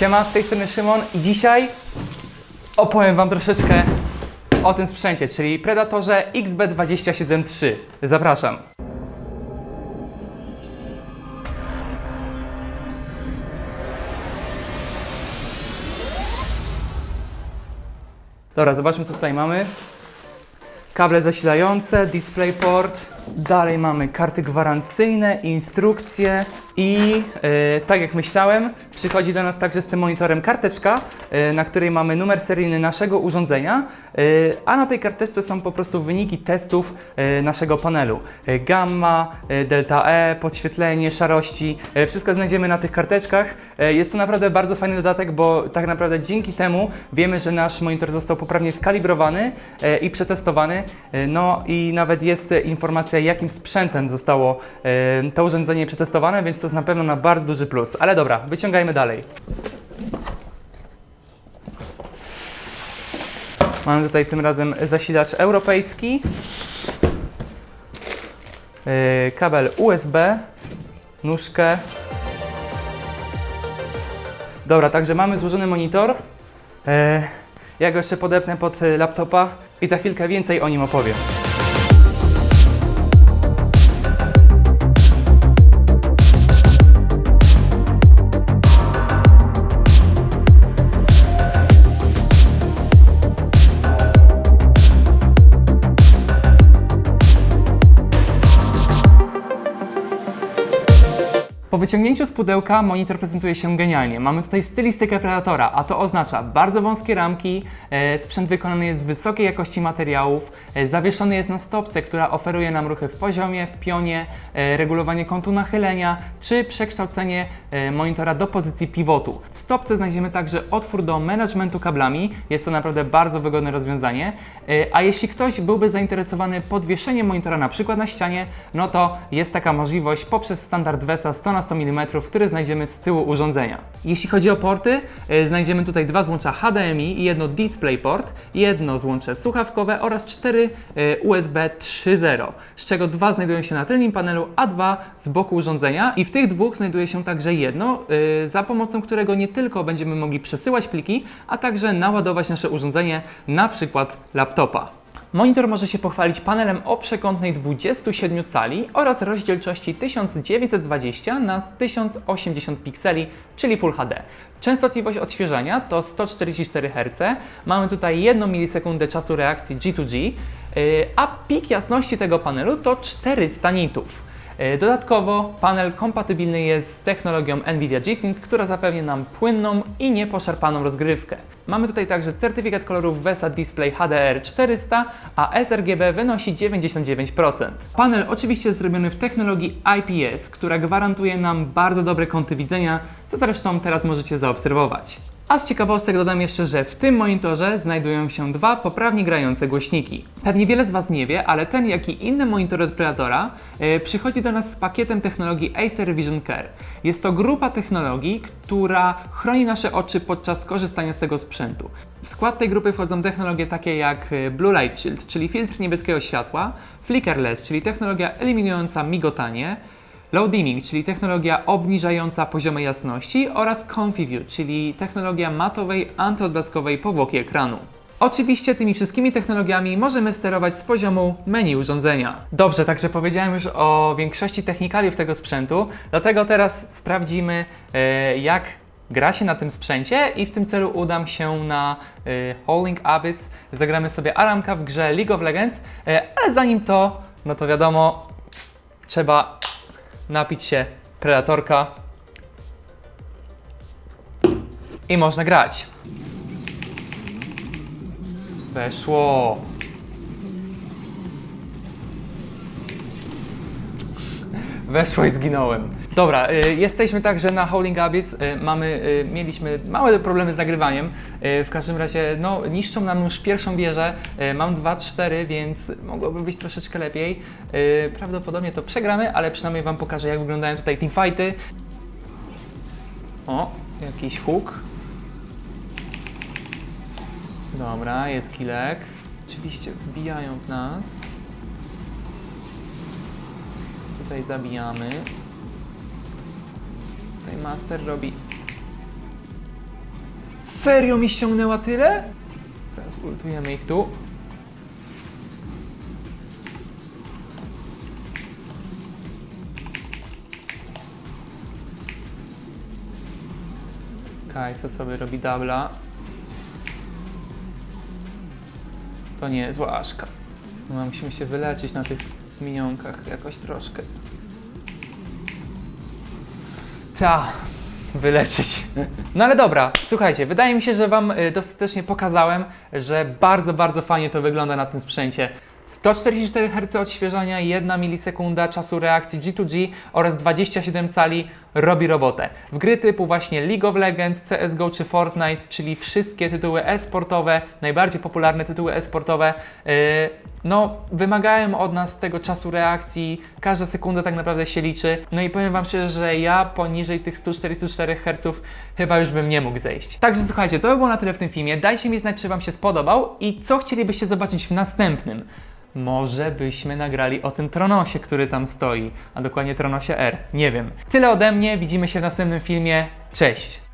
Siema, z tej strony Szymon i dzisiaj opowiem Wam troszeczkę o tym sprzęcie, czyli Predatorze XB27 III. Zapraszam. Dobra, zobaczmy co tutaj mamy. Kable zasilające, DisplayPort, dalej mamy karty gwarancyjne, instrukcje i e, tak jak myślałem, przychodzi do nas także z tym monitorem karteczka, e, na której mamy numer seryjny naszego urządzenia, e, a na tej karteczce są po prostu wyniki testów naszego panelu. Gamma, e, delta E, podświetlenie, szarości, wszystko znajdziemy na tych karteczkach. Jest to naprawdę bardzo fajny dodatek, bo tak naprawdę dzięki temu wiemy, że nasz monitor został poprawnie skalibrowany i przetestowany. No i nawet jest e, jakim sprzętem zostało to urządzenie przetestowane, więc to jest na pewno na bardzo duży plus. Ale dobra, wyciągajmy dalej. Mamy tutaj tym razem zasilacz europejski, e, kabel USB, nóżkę. Dobra, także mamy złożony monitor. E, ja go jeszcze podepnę pod laptopa i za chwilkę więcej o nim opowiem. Wyciągnięciu z pudełka monitor prezentuje się genialnie. Mamy tutaj stylistykę Predatora, a to oznacza bardzo wąskie ramki, e, sprzęt wykonany jest z wysokiej jakości materiałów, e, zawieszony jest na stopce, która oferuje nam ruchy w poziomie, w pionie, e, regulowanie kątu nachylenia, czy przekształcenie monitora do pozycji pivotu. W stopce znajdziemy także otwór do managementu kablami, jest to naprawdę bardzo wygodne rozwiązanie, a jeśli ktoś byłby zainteresowany podwieszeniem monitora na przykład na ścianie, no to jest taka możliwość poprzez standard VESA 100 na 100 mm, znajdziemy z tyłu urządzenia. Jeśli chodzi o porty, e, znajdziemy tutaj dwa złącza HDMI i jedno DisplayPort, jedno złącze słuchawkowe oraz cztery e, USB 3.0, z czego dwa znajdują się na tylnym panelu, a dwa z boku urządzenia i w tych dwóch znajduje się także jedno, e, za pomocą którego nie tylko będziemy mogli przesyłać pliki, a także naładować nasze urządzenie, na przykład laptopa. Monitor może się pochwalić panelem o przekątnej 27 cali oraz rozdzielczości 1920 na 1080 pikseli, czyli Full HD. Częstotliwość odświeżania to 144 Hz. Mamy tutaj 1 milisekundę czasu reakcji G2G, yy, a pik jasności tego panelu to 400 nitów. E, Dodatkowo panel kompatybilny jest z technologią Nvidia G-Sync, która zapewni nam płynną i nieposzarpaną rozgrywkę. Mamy tutaj także certyfikat kolorów VESA Display HDR 400, a sRGB wynosi 99%. Panel oczywiście jest zrobiony w technologii IPS, która gwarantuje nam bardzo dobre kąty widzenia, co zresztą teraz możecie zaobserwować. A z ciekawostek dodam jeszcze, że w tym monitorze znajdują się dwa poprawnie grające głośniki. Pewnie wiele z Was nie wie, ale ten, jak i inne monitory od Predatora e, przychodzi do nas z pakietem technologii Acer Vision Care. Jest to grupa technologii, która chroni nasze oczy podczas korzystania z tego sprzętu. W skład tej grupy wchodzą technologie takie jak e, Blue Light Shield, czyli filtr niebieskiego światła, Flickerless, czyli technologia eliminująca migotanie, Low dimming, czyli technologia obniżająca poziomy jasności oraz Comfy View, czyli technologia matowej, antyodblaskowej powłoki ekranu. Oczywiście tymi wszystkimi technologiami możemy sterować z poziomu menu urządzenia. Dobrze, także powiedziałem już o większości technikaliów tego sprzętu, dlatego teraz sprawdzimy e, jak gra się na tym sprzęcie i w tym celu udam się na e, Howling Abyss. Zagramy sobie Aramka w grze League of Legends, e, ale zanim to, no to wiadomo, trzeba napić się predatorka i można grać. Weszło. Weszło i zginąłem. Dobra, y, jesteśmy także na Howling Abyss. Y, mamy, y, mieliśmy małe problemy z nagrywaniem. Y, w każdym razie, no, niszczą nam już pierwszą wieżę. Y, mam 2-4, więc mogłoby być troszeczkę lepiej. Y, prawdopodobnie to przegramy, ale przynajmniej Wam pokażę, jak wyglądają tutaj teamfighty. O, jakiś hook. Dobra, jest kilek. Oczywiście wbijają w nas. Tutaj zabijamy. Tutaj master robi Serio mi ściągnęła tyle? Teraz ultujemy ich tu. Kajsa sobie robi dubla. To nie jest łaszka. No, musimy się wyleczyć na tych minionkach jakoś troszkę. Ta, wyleczyć. No ale dobra, słuchajcie, wydaje mi się, że Wam y, dostatecznie pokazałem, że bardzo, bardzo fajnie to wygląda na tym sprzęcie. 144 Hz odświeżania, 1 milisekunda czasu reakcji G2G oraz 27 cali robi robotę. W gry typu właśnie League of Legends, CSGO czy Fortnite, czyli wszystkie tytuły e-sportowe, najbardziej popularne tytuły e-sportowe, yy, no wymagają od nas tego czasu reakcji, każda sekunda tak naprawdę się liczy. No i powiem Wam szczerze, że ja poniżej tych 144 Hz chyba już bym nie mógł zejść. Także słuchajcie, to by było na tyle w tym filmie. Dajcie mi znać, czy Wam się spodobał i co chcielibyście zobaczyć w następnym. Może byśmy nagrali o tym Tronosie, który tam stoi, a dokładnie Tronosie R. Nie wiem. Tyle ode mnie, widzimy się w następnym filmie. Cześć!